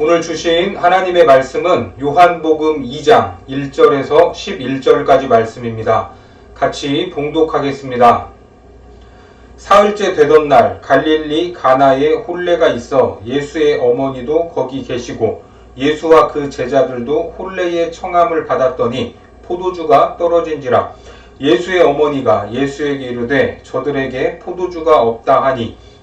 오늘 주신 하나님의 말씀은 요한복음 2장 1절에서 11절까지 말씀입니다. 같이 봉독하겠습니다. 사흘째 되던 날 갈릴리 가나에 홀레가 있어 예수의 어머니도 거기 계시고 예수와 그 제자들도 홀레의 청함을 받았더니 포도주가 떨어진지라 예수의 어머니가 예수에게 이르되 저들에게 포도주가 없다 하니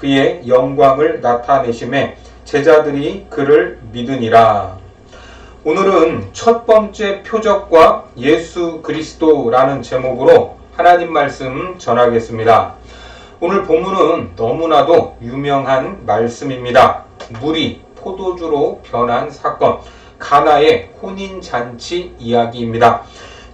그의 영광을 나타내심에 제자들이 그를 믿으니라. 오늘은 첫 번째 표적과 예수 그리스도라는 제목으로 하나님 말씀 전하겠습니다. 오늘 본문은 너무나도 유명한 말씀입니다. 물이 포도주로 변한 사건, 가나의 혼인잔치 이야기입니다.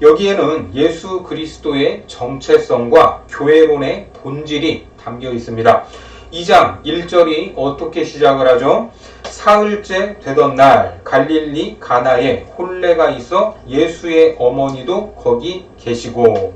여기에는 예수 그리스도의 정체성과 교회론의 본질이 담겨 있습니다. 2장 1절이 어떻게 시작을 하죠? 사흘째 되던 날 갈릴리 가나에 홀레가 있어 예수의 어머니도 거기 계시고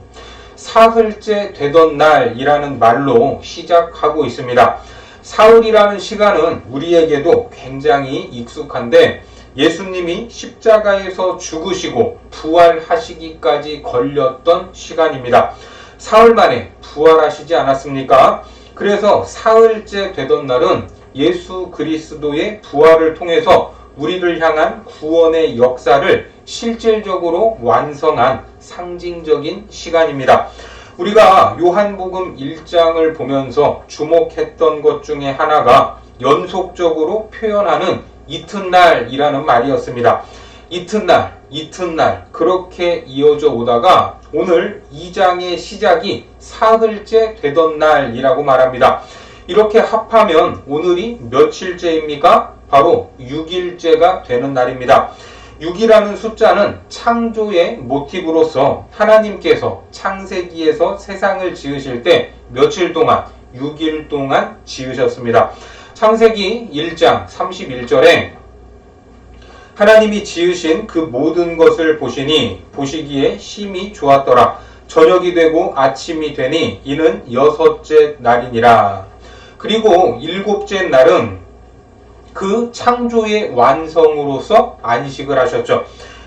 사흘째 되던 날이라는 말로 시작하고 있습니다. 사흘이라는 시간은 우리에게도 굉장히 익숙한데 예수님이 십자가에서 죽으시고 부활하시기까지 걸렸던 시간입니다. 사흘 만에 부활하시지 않았습니까? 그래서 사흘째 되던 날은 예수 그리스도의 부활을 통해서 우리를 향한 구원의 역사를 실질적으로 완성한 상징적인 시간입니다. 우리가 요한복음 1장을 보면서 주목했던 것 중에 하나가 연속적으로 표현하는 이튿날이라는 말이었습니다. 이튿날, 이튿날 그렇게 이어져 오다가 오늘 2장의 시작이 사흘째 되던 날이라고 말합니다. 이렇게 합하면 오늘이 며칠째입니까? 바로 6일째가 되는 날입니다. 6이라는 숫자는 창조의 모티브로서 하나님께서 창세기에서 세상을 지으실 때 며칠 동안 6일 동안 지으셨습니다. 창세기 1장 31절에 하나님이 지으신 그 모든 것을 보시니 보시기에 심히 좋았더라. 저녁이 되고 아침이 되니 이는 여섯째 날이니라. 그리고 일곱째 날은 그 창조의 완성으로서 안식을 하셨죠.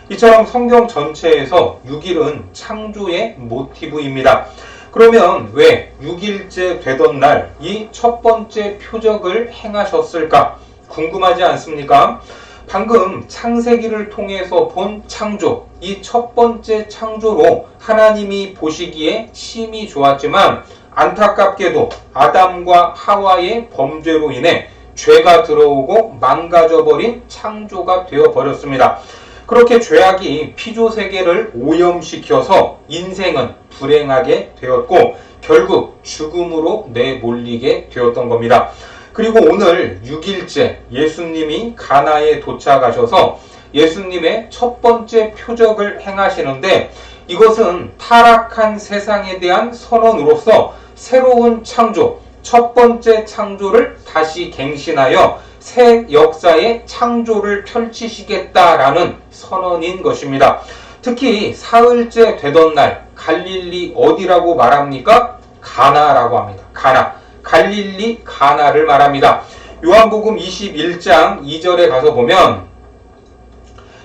이처럼 성경 전체에서 6일은 창조의 모티브입니다. 그러면 왜 6일째 되던 날 이 첫 번째 표적을 행하셨을까? 궁금하지 않습니까? 방금 창세기를 통해서 본 창조, 이 첫 번째 창조로 하나님이 보시기에 심히 좋았지만 안타깝게도 아담과 하와의 범죄로 인해 죄가 들어오고 망가져버린 창조가 되어 버렸습니다. 그렇게 죄악이 피조 세계를 오염시켜서 인생은 불행하게 되었고 결국 죽음으로 내몰리게 되었던 겁니다. 그리고 오늘 6일째 예수님이 가나에 도착하셔서 예수님의 첫 번째 표적을 행하시는데 이것은 타락한 세상에 대한 선언으로서 새로운 창조, 첫 번째 창조를 다시 갱신하여 새 역사의 창조를 펼치시겠다라는 선언인 것입니다. 특히 사흘째 되던 날 갈릴리 어디라고 말합니까? 가나라고 합니다. 가나. 갈릴리 가나를 말합니다. 요한복음 21장 2절에 가서 보면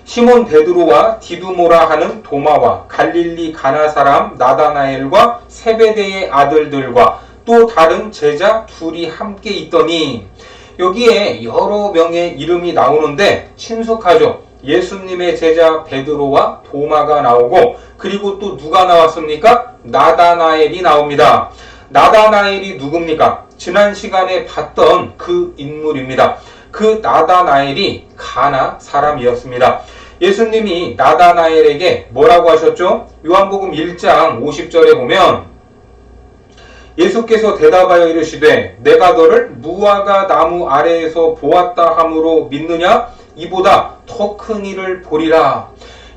시몬 베드로와 디두모라 하는 도마와 갈릴리 가나 사람 나다나엘과 세베대의 아들들과 또 다른 제자 둘이 함께 있더니 여기에 여러 명의 이름이 나오는데 친숙하죠. 예수님의 제자 베드로와 도마가 나오고 그리고 또 누가 나왔습니까? 나다나엘이 나옵니다. 나다나엘이 누굽니까? 지난 시간에 봤던 그 인물입니다. 그 나다나엘이 가나 사람이었습니다. 예수님이 나다나엘에게 뭐라고 하셨죠? 요한복음 1장 50절에 보면 예수께서 대답하여 이르시되 내가 너를 무화과 나무 아래에서 보았다 함으로 믿느냐? 이보다 더 큰 일을 보리라.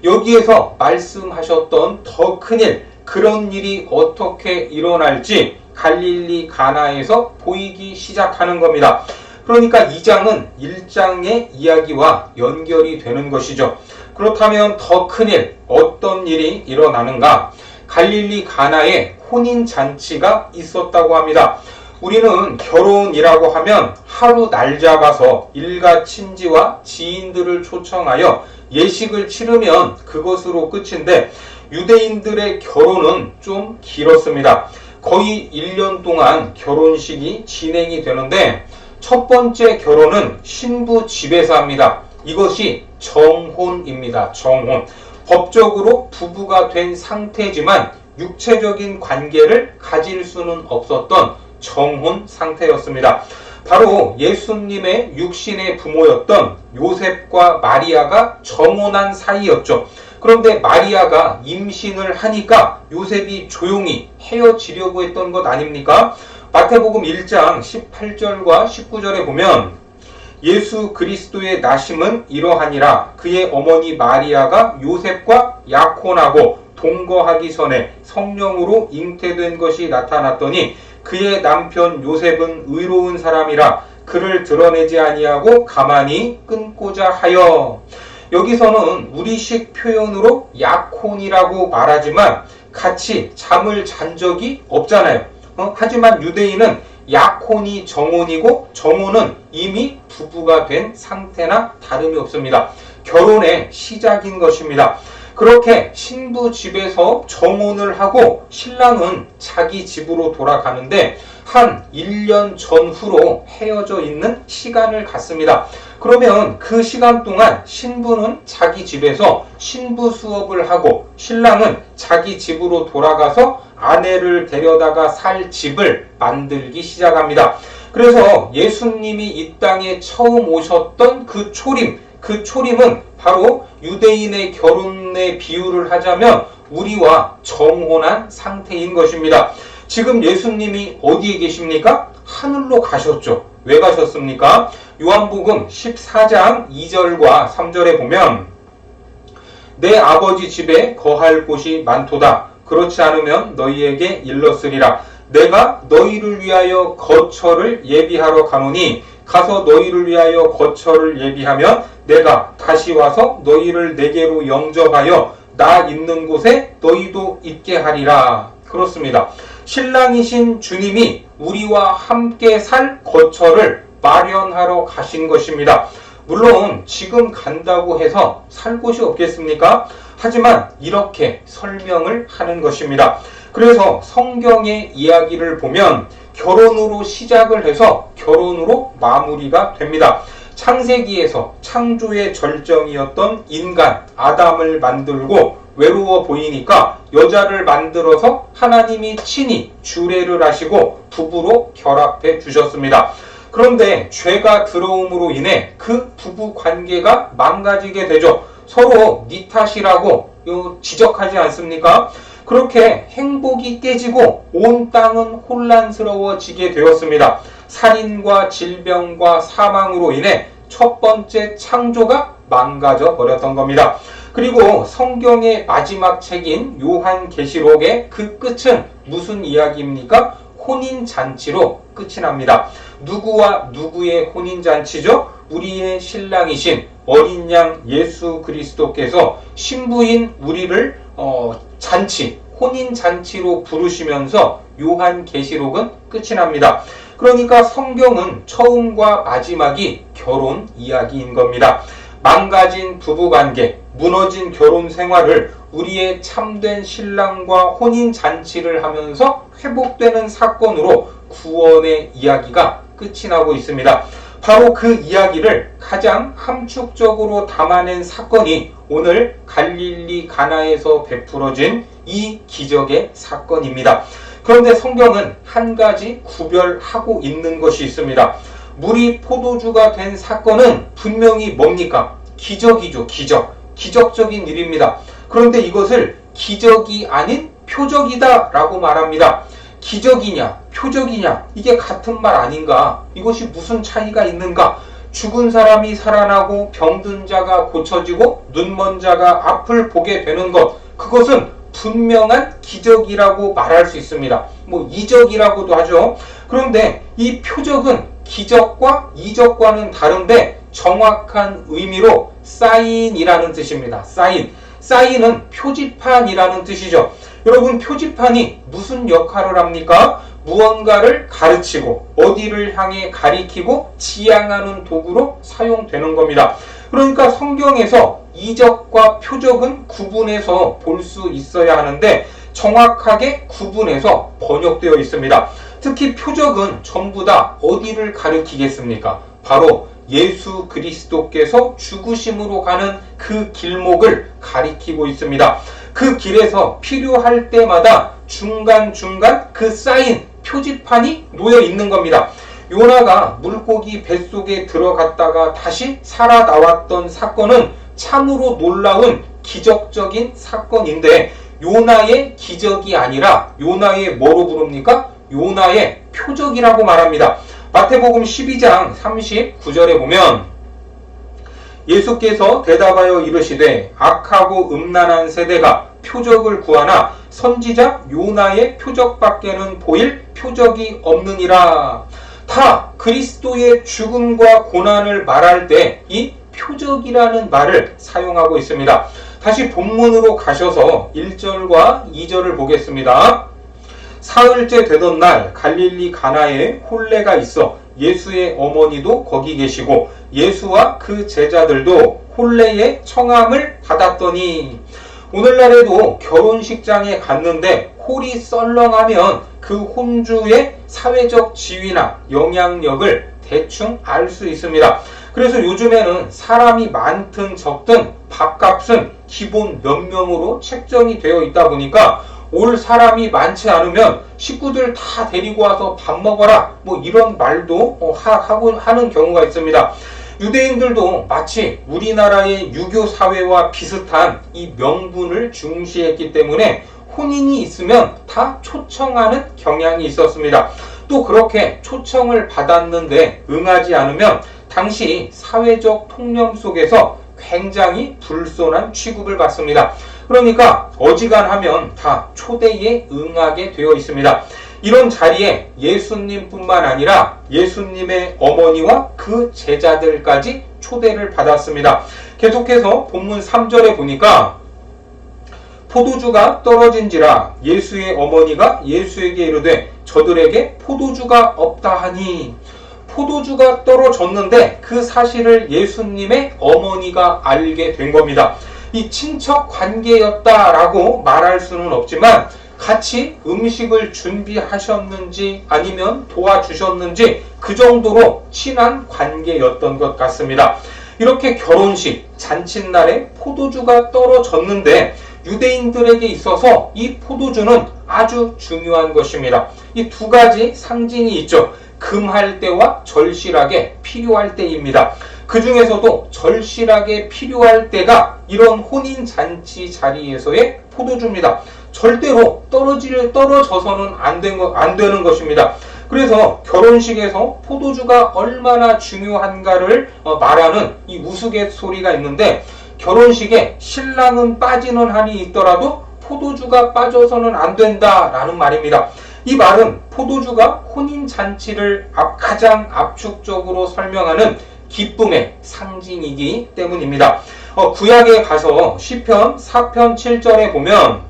여기에서 말씀하셨던 더 큰 일, 그런 일이 어떻게 일어날지 갈릴리 가나에서 보이기 시작하는 겁니다. 그러니까 2장은 1장의 이야기와 연결이 되는 것이죠. 그렇다면 더 큰 일, 어떤 일이 일어나는가? 갈릴리 가나에 혼인 잔치가 있었다고 합니다. 우리는 결혼이라고 하면 하루 날 잡아서 일가 친지와 지인들을 초청하여 예식을 치르면 그것으로 끝인데 유대인들의 결혼은 좀 길었습니다. 거의 1년 동안 결혼식이 진행이 되는데 첫 번째 결혼은 신부 집에서 합니다. 이것이 정혼입니다. 정혼. 법적으로 부부가 된 상태지만 육체적인 관계를 가질 수는 없었던 정혼 상태였습니다. 바로 예수님의 육신의 부모였던 요셉과 마리아가 정혼한 사이였죠. 그런데 마리아가 임신을 하니까 요셉이 조용히 헤어지려고 했던 것 아닙니까? 마태복음 1장 18절과 19절에 보면 예수 그리스도의 나심은 이러하니라 그의 어머니 마리아가 요셉과 약혼하고 동거하기 전에 성령으로 잉태된 것이 나타났더니 그의 남편 요셉은 의로운 사람이라 그를 드러내지 아니하고 가만히 끊고자 하여 여기서는 우리식 표현으로 약혼이라고 말하지만 같이 잠을 잔 적이 없잖아요. 어? 하지만 유대인은 약혼이 정혼이고 정혼은 이미 부부가 된 상태나 다름이 없습니다. 결혼의 시작인 것입니다. 그렇게 신부 집에서 정혼을 하고 신랑은 자기 집으로 돌아가는데 한 1년 전후로 헤어져 있는 시간을 갖습니다. 그러면 그 시간 동안 신부는 자기 집에서 신부 수업을 하고 신랑은 자기 집으로 돌아가서 아내를 데려다가 살 집을 만들기 시작합니다. 그래서 예수님이 이 땅에 처음 오셨던 그 초림, 그 초림은 바로 유대인의 결혼의 비유를 하자면 우리와 정혼한 상태인 것입니다. 지금 예수님이 어디에 계십니까? 하늘로 가셨죠. 왜 가셨습니까? 요한복음 14장 2절과 3절에 보면 내 아버지 집에 거할 곳이 많도다. 그렇지 않으면 너희에게 일렀으리라. 내가 너희를 위하여 거처를 예비하러 가노니 가서 너희를 위하여 거처를 예비하면 내가 다시 와서 너희를 내게로 영접하여 나 있는 곳에 너희도 있게 하리라. 그렇습니다. 신랑이신 주님이 우리와 함께 살 거처를 마련하러 가신 것입니다. 물론 지금 간다고 해서 살 곳이 없겠습니까? 하지만 이렇게 설명을 하는 것입니다. 그래서 성경의 이야기를 보면 결혼으로 시작을 해서 결혼으로 마무리가 됩니다. 창세기에서 창조의 절정이었던 인간 아담을 만들고 외로워 보이니까 여자를 만들어서 하나님이 친히 주례를 하시고 부부로 결합해 주셨습니다. 그런데 죄가 들어옴으로 인해 그 부부 관계가 망가지게 되죠. 서로 네 탓이라고 지적하지 않습니까? 그렇게 행복이 깨지고 온 땅은 혼란스러워지게 되었습니다. 살인과 질병과 사망으로 인해 첫 번째 창조가 망가져 버렸던 겁니다. 그리고 성경의 마지막 책인 요한계시록의 그 끝은 무슨 이야기입니까? 혼인 잔치로 끝이 납니다. 누구와 누구의 혼인 잔치죠? 우리의 신랑이신 어린 양 예수 그리스도께서 신부인 우리를 어, 잔치, 혼인 잔치로 부르시면서 요한 계시록은 끝이 납니다. 그러니까 성경은 처음과 마지막이 결혼 이야기인 겁니다. 망가진 부부 관계, 무너진 결혼 생활을 우리의 참된 신랑과 혼인 잔치를 하면서 회복되는 사건으로 구원의 이야기가 끝이 나고 있습니다. 바로 그 이야기를 가장 함축적으로 담아낸 사건이 오늘 갈릴리 가나에서 베풀어진 이 기적의 사건입니다. 그런데 성경은 한 가지 구별하고 있는 것이 있습니다. 물이 포도주가 된 사건은 분명히 뭡니까? 기적이죠, 기적. 기적적인 일입니다. 그런데 이것을 기적이 아닌 표적이다 라고 말합니다. 기적이냐, 표적이냐, 이게 같은 말 아닌가? 이것이 무슨 차이가 있는가? 죽은 사람이 살아나고 병든 자가 고쳐지고 눈먼 자가 앞을 보게 되는 것, 그것은 분명한 기적이라고 말할 수 있습니다. 뭐 이적이라고도 하죠. 그런데 이 표적은 기적과 이적과는 다른데 정확한 의미로 사인이라는 뜻입니다. 사인. 사인은 표지판이라는 뜻이죠. 여러분 표지판이 무슨 역할을 합니까? 무언가를 가르치고 어디를 향해 가리키고 지향하는 도구로 사용되는 겁니다. 그러니까 성경에서 이적과 표적은 구분해서 볼 수 있어야 하는데 정확하게 구분해서 번역되어 있습니다. 특히 표적은 전부 다 어디를 가리키겠습니까? 바로 예수 그리스도께서 죽으심으로 가는 그 길목을 가리키고 있습니다. 그 길에서 필요할 때마다 중간중간 그 사인, 표지판이 놓여 있는 겁니다. 요나가 물고기 뱃속에 들어갔다가 다시 살아 나왔던 사건은 참으로 놀라운 기적적인 사건인데 요나의 기적이 아니라 요나의 뭐로 부릅니까? 요나의 표적이라고 말합니다. 마태복음 12장 39절에 보면 예수께서 대답하여 이르시되 악하고 음란한 세대가 표적을 구하나 선지자 요나의 표적밖에는 보일 표적이 없느니라. 다 그리스도의 죽음과 고난을 말할 때 이 표적이라는 말을 사용하고 있습니다. 다시 본문으로 가셔서 1절과 2절을 보겠습니다. 사흘째 되던 날 갈릴리 가나에 홀레가 있어 예수의 어머니도 거기 계시고 예수와 그 제자들도 홀레의 청함을 받았더니 오늘날에도 결혼식장에 갔는데 홀이 썰렁하면 그 혼주의 사회적 지위나 영향력을 대충 알 수 있습니다. 그래서 요즘에는 사람이 많든 적든 밥값은 기본 몇 명으로 책정이 되어 있다 보니까 올 사람이 많지 않으면 식구들 다 데리고 와서 밥 먹어라 뭐 이런 말도 어, 하, 하고 하는 경우가 있습니다. 유대인들도 마치 우리나라의 유교 사회와 비슷한 이 명분을 중시했기 때문에 혼인이 있으면 다 초청하는 경향이 있었습니다. 또 그렇게 초청을 받았는데 응하지 않으면 당시 사회적 통념 속에서 굉장히 불손한 취급을 받습니다. 그러니까 어지간하면 다 초대에 응하게 되어 있습니다. 이런 자리에 예수님뿐만 아니라 예수님의 어머니와 그 제자들까지 초대를 받았습니다. 계속해서 본문 3절에 보니까 포도주가 떨어진지라 예수의 어머니가 예수에게 이르되 저들에게 포도주가 없다 하니 포도주가 떨어졌는데 그 사실을 예수님의 어머니가 알게 된 겁니다. 이 친척 관계였다라고 말할 수는 없지만 같이 음식을 준비하셨는지 아니면 도와주셨는지 그 정도로 친한 관계였던 것 같습니다. 이렇게 결혼식, 잔칫날에 포도주가 떨어졌는데 유대인들에게 있어서 이 포도주는 아주 중요한 것입니다. 이 두 가지 상징이 있죠. 금할 때와 절실하게 필요할 때입니다. 그 중에서도 절실하게 필요할 때가 이런 혼인 잔치 자리에서의 포도주입니다. 절대로 떨어질 떨어져서는 안, 된 거, 안 되는 것입니다. 그래서 결혼식에서 포도주가 얼마나 중요한가를 어, 말하는 이 우스갯소리가 있는데 결혼식에 신랑은 빠지는 한이 있더라도 포도주가 빠져서는 안 된다라는 말입니다. 이 말은 포도주가 혼인 잔치를 가장 압축적으로 설명하는 기쁨의 상징이기 때문입니다. 어, 구약에 가서 시편 4편 7절에 보면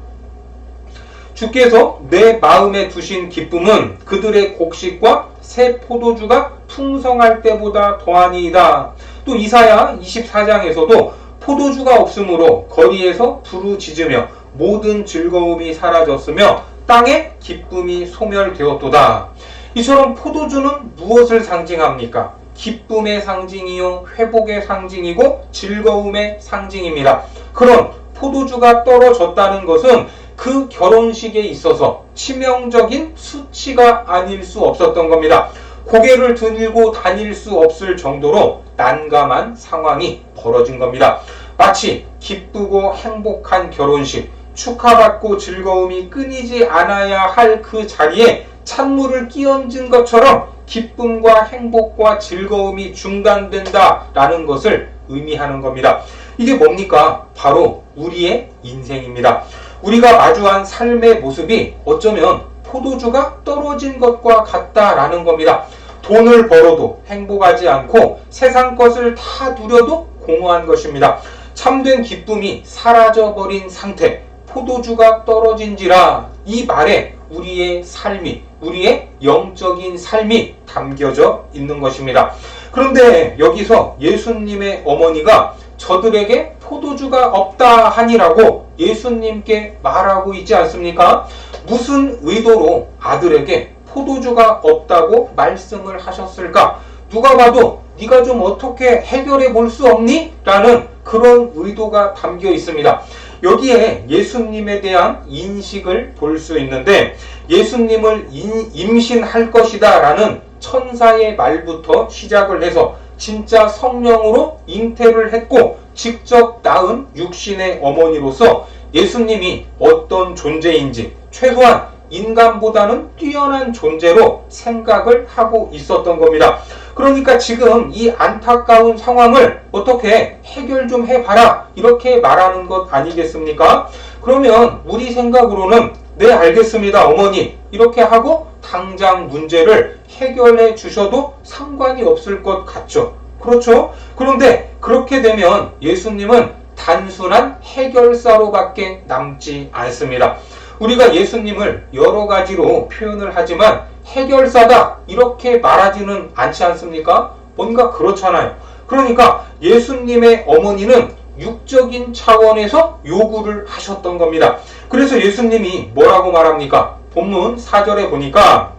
주께서 내 마음에 두신 기쁨은 그들의 곡식과 새 포도주가 풍성할 때보다 더하니이다. 또 이사야 24장에서도 포도주가 없으므로 거리에서 부르짖으며 모든 즐거움이 사라졌으며 땅의 기쁨이 소멸되었도다. 이처럼 포도주는 무엇을 상징합니까? 기쁨의 상징이요, 회복의 상징이고 즐거움의 상징입니다. 그런 포도주가 떨어졌다는 것은 그 결혼식에 있어서 치명적인 수치가 아닐 수 없었던 겁니다. 고개를 들고 다닐 수 없을 정도로 난감한 상황이 벌어진 겁니다. 마치 기쁘고 행복한 결혼식, 축하받고 즐거움이 끊이지 않아야 할 그 자리에 찬물을 끼얹은 것처럼 기쁨과 행복과 즐거움이 중단된다라는 것을 의미하는 겁니다. 이게 뭡니까? 바로 우리의 인생입니다. 우리가 마주한 삶의 모습이 어쩌면 포도주가 떨어진 것과 같다라는 겁니다. 돈을 벌어도 행복하지 않고 세상 것을 다 누려도 공허한 것입니다. 참된 기쁨이 사라져버린 상태, 포도주가 떨어진지라 이 말에 우리의 삶이, 우리의 영적인 삶이 담겨져 있는 것입니다. 그런데 여기서 예수님의 어머니가 저들에게 포도주가 없다 하니라고 예수님께 말하고 있지 않습니까? 무슨 의도로 아들에게 포도주가 없다고 말씀을 하셨을까? 누가 봐도 네가 좀 어떻게 해결해 볼 수 없니? 라는 그런 의도가 담겨 있습니다. 여기에 예수님에 대한 인식을 볼 수 있는데 예수님을 인- 임신할 것이다 라는 천사의 말부터 시작을 해서 진짜 성령으로 잉태를 했고 직접 낳은 육신의 어머니로서 예수님이 어떤 존재인지 최소한 인간보다는 뛰어난 존재로 생각을 하고 있었던 겁니다. 그러니까 지금 이 안타까운 상황을 어떻게 해결 좀 해봐라 이렇게 말하는 것 아니겠습니까? 그러면 우리 생각으로는 네 알겠습니다 어머니 이렇게 하고 당장 문제를 해결해 주셔도 상관이 없을 것 같죠. 그렇죠? 그런데 그렇게 되면 예수님은 단순한 해결사로밖에 남지 않습니다. 우리가 예수님을 여러 가지로 표현을 하지만 해결사다 이렇게 말하지는 않지 않습니까? 뭔가 그렇잖아요. 그러니까 예수님의 어머니는 육적인 차원에서 요구를 하셨던 겁니다. 그래서 예수님이 뭐라고 말합니까? 본문 4절에 보니까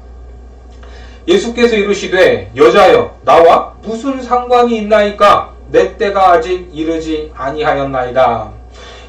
예수께서 이르시되 여자여 나와 무슨 상관이 있나이까 내 때가 아직 이르지 아니하였나이다.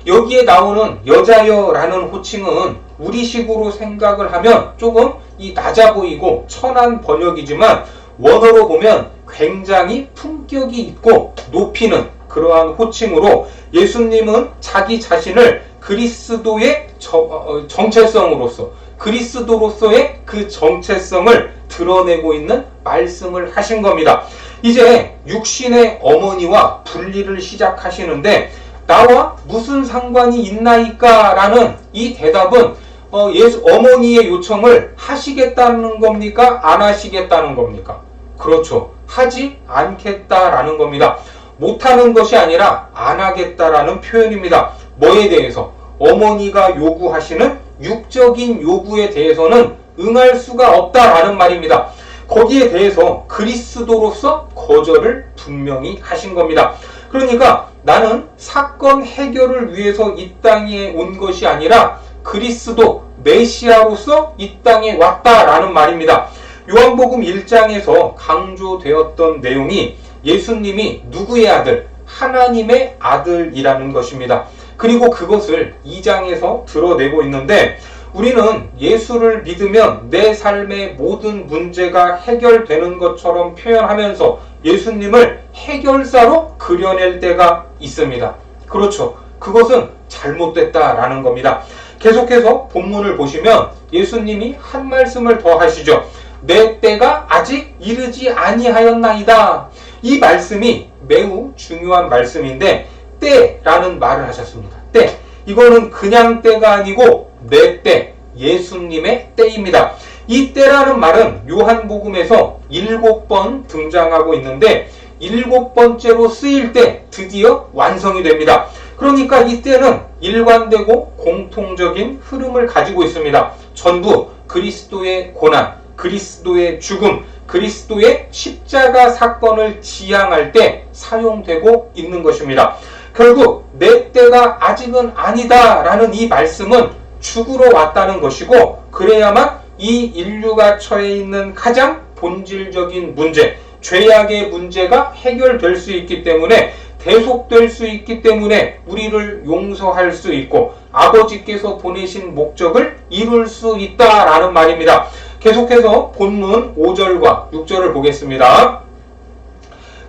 여기에 나오는 여자여라는 호칭은 우리식으로 생각을 하면 조금 이 낮아 보이고 천한 번역이지만 원어로 보면 굉장히 품격이 있고 높이는 그러한 호칭으로 예수님은 자기 자신을 그리스도의 저- 어, 정체성으로서 그리스도로서의 그 정체성을 드러내고 있는 말씀을 하신 겁니다. 이제 육신의 어머니와 분리를 시작하시는데 나와 무슨 상관이 있나이까? 라는 이 대답은 어, 예수 어머니의 요청을 하시겠다는 겁니까? 안 하시겠다는 겁니까? 그렇죠. 하지 않겠다라는 겁니다. 못하는 것이 아니라 안 하겠다라는 표현입니다. 뭐에 대해서? 어머니가 요구하시는 육적인 요구에 대해서는 응할 수가 없다라는 말입니다. 거기에 대해서 그리스도로서 거절을 분명히 하신 겁니다. 그러니까 나는 사건 해결을 위해서 이 땅에 온 것이 아니라 그리스도 메시아로서 이 땅에 왔다라는 말입니다. 요한복음 1장에서 강조되었던 내용이 예수님이 누구의 아들? 하나님의 아들이라는 것입니다. 그리고 그것을 2장에서 드러내고 있는데 우리는 예수를 믿으면 내 삶의 모든 문제가 해결되는 것처럼 표현하면서 예수님을 해결사로 그려낼 때가 있습니다. 그렇죠. 그것은 잘못됐다라는 겁니다. 계속해서 본문을 보시면 예수님이 한 말씀을 더 하시죠. 내 때가 아직 이르지 아니하였나이다. 이 말씀이 매우 중요한 말씀인데 때라는 말을 하셨습니다. 때. 이거는 그냥 때가 아니고 내 때, 예수님의 때입니다. 이 때라는 말은 요한복음에서 일곱 번 등장하고 있는데 일곱 번째로 쓰일 때 드디어 완성이 됩니다. 그러니까 이 때는 일관되고 공통적인 흐름을 가지고 있습니다. 전부 그리스도의 고난, 그리스도의 죽음, 그리스도의 십자가 사건을 지향할 때 사용되고 있는 것입니다. 결국 내 때가 아직은 아니다라는 이 말씀은 죽으러 왔다는 것이고 그래야만 이 인류가 처해 있는 가장 본질적인 문제 죄악의 문제가 해결될 수 있기 때문에 대속될 수 있기 때문에 우리를 용서할 수 있고 아버지께서 보내신 목적을 이룰 수 있다라는 말입니다. 계속해서 본문 5절과 6절을 보겠습니다.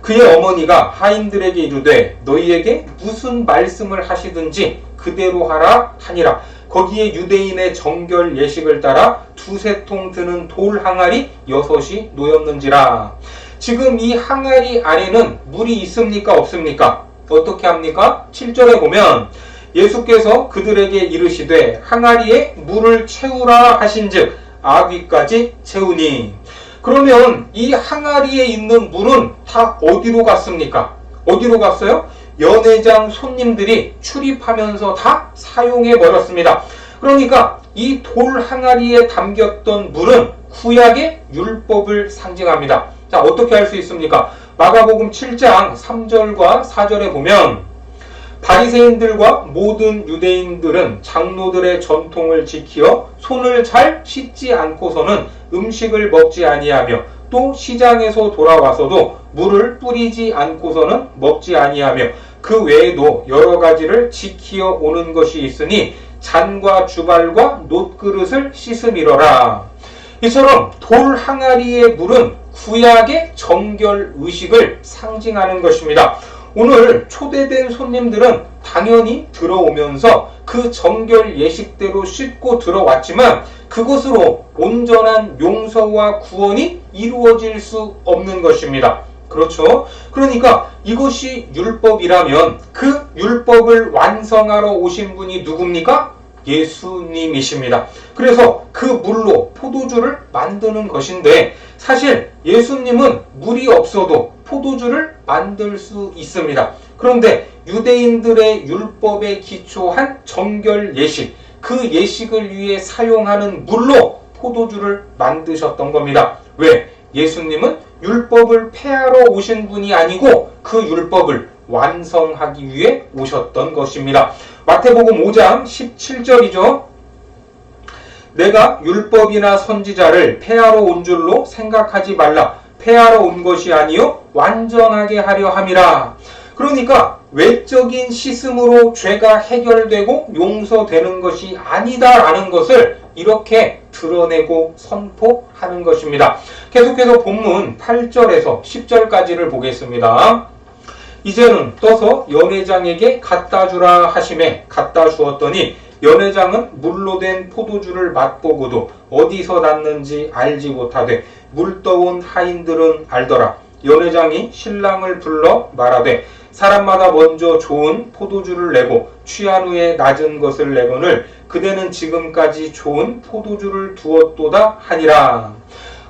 그의 어머니가 하인들에게 이르되 너희에게 무슨 말씀을 하시든지 그대로 하라 하니라. 거기에 유대인의 정결 예식을 따라 두세 통 드는 돌 항아리 여섯이 놓였는지라. 지금 이 항아리 안에는 물이 있습니까? 없습니까? 어떻게 합니까? 7절에 보면 예수께서 그들에게 이르시되 항아리에 물을 채우라 하신즉 아귀까지 채우니 그러면 이 항아리에 있는 물은 다 어디로 갔습니까? 어디로 갔어요? 연회장 손님들이 출입하면서 다 사용해 버렸습니다. 그러니까 이 돌 항아리에 담겼던 물은 구약의 율법을 상징합니다. 자, 어떻게 할 수 있습니까? 마가복음 7장 3절과 4절에 보면 바리새인들과 모든 유대인들은 장로들의 전통을 지키어 손을 잘 씻지 않고서는 음식을 먹지 아니하며 또 시장에서 돌아와서도 물을 뿌리지 않고서는 먹지 아니하며 그 외에도 여러 가지를 지키어 오는 것이 있으니 잔과 주발과 놋그릇을 씻음이러라. 이처럼 돌 항아리의 물은 구약의 정결 의식을 상징하는 것입니다. 오늘 초대된 손님들은 당연히 들어오면서 그 정결 예식대로 씻고 들어왔지만 그것으로 온전한 용서와 구원이 이루어질 수 없는 것입니다. 그렇죠? 그러니까 이것이 율법이라면 그 율법을 완성하러 오신 분이 누굽니까? 예수님이십니다. 그래서 그 물로 포도주를 만드는 것인데 사실 예수님은 물이 없어도 포도주를 만들 수 있습니다. 그런데 유대인들의 율법에 기초한 정결 예식, 그 예식을 위해 사용하는 물로 포도주를 만드셨던 겁니다. 왜? 예수님은 율법을 폐하러 오신 분이 아니고 그 율법을 완성하기 위해 오셨던 것입니다. 마태복음 5장 17절이죠. 내가 율법이나 선지자를 폐하러 온 줄로 생각하지 말라. 폐하러 온 것이 아니요 완전하게 하려 함이라. 그러니까 외적인 씻음으로 죄가 해결되고 용서되는 것이 아니다라는 것을 이렇게 드러내고 선포하는 것입니다. 계속해서 본문 8절에서 10절까지를 보겠습니다. 이제는 떠서 연회장에게 갖다 주라 하심에 갖다 주었더니 연회장은 물로 된 포도주를 맛보고도 어디서 났는지 알지 못하되 물떠온 하인들은 알더라. 연회장이 신랑을 불러 말하되 사람마다 먼저 좋은 포도주를 내고 취한 후에 낮은 것을 내거늘 그대는 지금까지 좋은 포도주를 두었도다 하니라.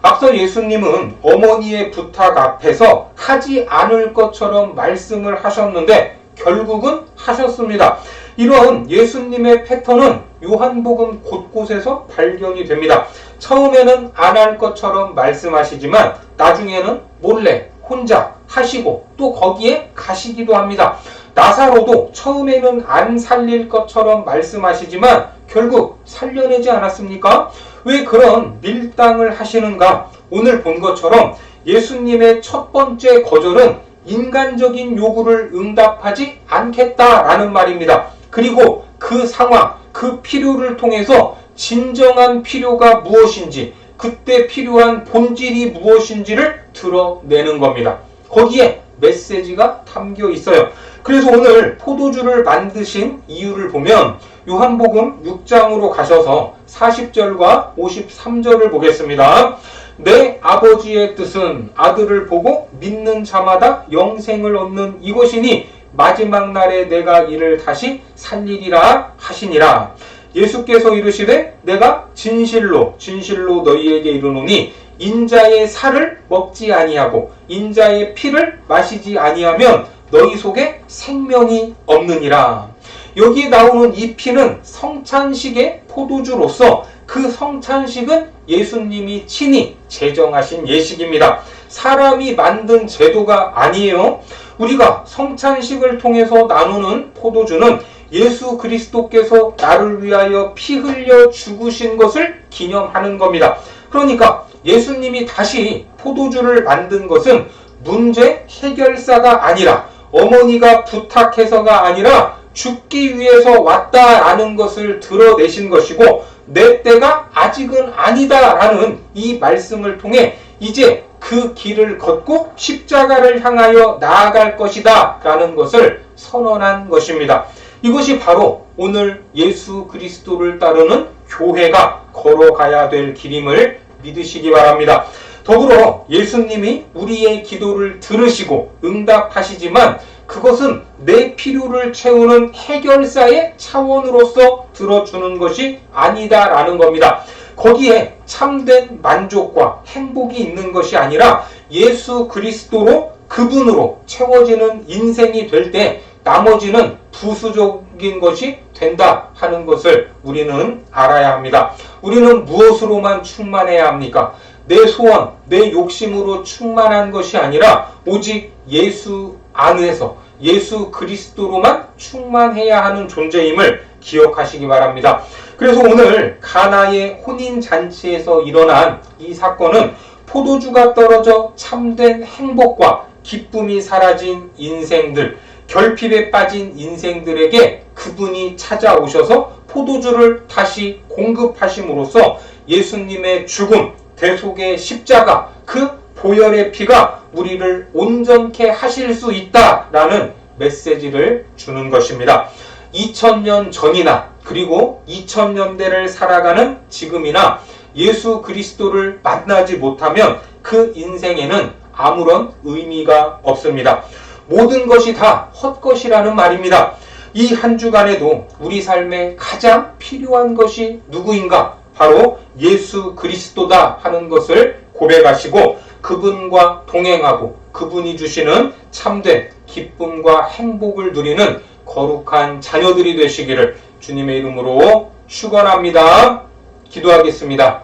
앞서 예수님은 어머니의 부탁 앞에서 하지 않을 것처럼 말씀을 하셨는데 결국은 하셨습니다. 이러한 예수님의 패턴은 요한복음 곳곳에서 발견이 됩니다. 처음에는 안 할 것처럼 말씀하시지만 나중에는 몰래 혼자 하시고 또 거기에 가시기도 합니다. 나사로도 처음에는 안 살릴 것처럼 말씀하시지만 결국 살려내지 않았습니까? 왜 그런 밀당을 하시는가? 오늘 본 것처럼 예수님의 첫 번째 거절은 인간적인 요구를 응답하지 않겠다라는 말입니다. 그리고 그 상황, 그 필요를 통해서 진정한 필요가 무엇인지, 그때 필요한 본질이 무엇인지를 드러내는 겁니다. 거기에 메시지가 담겨 있어요. 그래서 오늘 포도주를 만드신 이유를 보면 요한복음 6장으로 가셔서 40절과 53절을 보겠습니다. 내 아버지의 뜻은 아들을 보고 믿는 자마다 영생을 얻는 이것이니 마지막 날에 내가 이를 다시 살리리라 하시니라. 예수께서 이르시되 내가 진실로 진실로 너희에게 이르노니 인자의 살을 먹지 아니하고 인자의 피를 마시지 아니하면 너희 속에 생명이 없느니라. 여기에 나오는 이 피는 성찬식의 포도주로서 그 성찬식은 예수님이 친히 제정하신 예식입니다. 사람이 만든 제도가 아니에요. 우리가 성찬식을 통해서 나누는 포도주는 예수 그리스도께서 나를 위하여 피 흘려 죽으신 것을 기념하는 겁니다. 그러니까 예수님이 다시 포도주를 만든 것은 문제 해결사가 아니라 어머니가 부탁해서가 아니라 죽기 위해서 왔다라는 것을 드러내신 것이고 내 때가 아직은 아니다라는 이 말씀을 통해 이제 그 길을 걷고 십자가를 향하여 나아갈 것이다 라는 것을 선언한 것입니다. 이것이 바로 오늘 예수 그리스도를 따르는 교회가 걸어가야 될 길임을 믿으시기 바랍니다. 더불어 예수님이 우리의 기도를 들으시고 응답하시지만 그것은 내 필요를 채우는 해결사의 차원으로서 들어주는 것이 아니다라는 겁니다. 거기에 참된 만족과 행복이 있는 것이 아니라 예수 그리스도로 그분으로 채워지는 인생이 될 때 나머지는 부수적인 것이 된다 하는 것을 우리는 알아야 합니다. 우리는 무엇으로만 충만해야 합니까? 내 소원, 내 욕심으로 충만한 것이 아니라 오직 예수 안에서 예수 그리스도로만 충만해야 하는 존재임을 기억하시기 바랍니다. 그래서 오늘 가나의 혼인 잔치에서 일어난 이 사건은 포도주가 떨어져 참된 행복과 기쁨이 사라진 인생들, 결핍에 빠진 인생들에게 그분이 찾아오셔서 포도주를 다시 공급하심으로써 예수님의 죽음, 대속의 십자가, 그 보혈의 피가 우리를 온전케 하실 수 있다라는 메시지를 주는 것입니다. 2000년 전이나 그리고 2000년대를 살아가는 지금이나 예수 그리스도를 만나지 못하면 그 인생에는 아무런 의미가 없습니다. 모든 것이 다 헛것이라는 말입니다. 이 한 주간에도 우리 삶에 가장 필요한 것이 누구인가? 바로 예수 그리스도다 하는 것을 고백하시고 그분과 동행하고 그분이 주시는 참된 기쁨과 행복을 누리는 거룩한 자녀들이 되시기를 주님의 이름으로 축원합니다. 기도하겠습니다.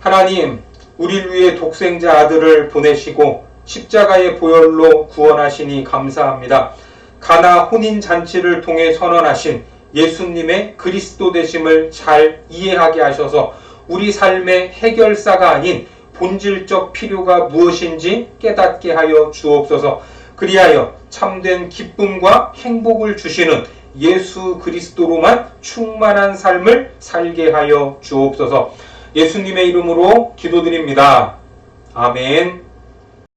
하나님, 우리를 위해 독생자 아들을 보내시고 십자가의 보혈로 구원하시니 감사합니다. 가나 혼인 잔치를 통해 선언하신 예수님의 그리스도 되심을 잘 이해하게 하셔서 우리 삶의 해결사가 아닌 본질적 필요가 무엇인지 깨닫게 하여 주옵소서. 그리하여 참된 기쁨과 행복을 주시는 예수 그리스도로만 충만한 삶을 살게 하여 주옵소서. 예수님의 이름으로 기도드립니다. 아멘.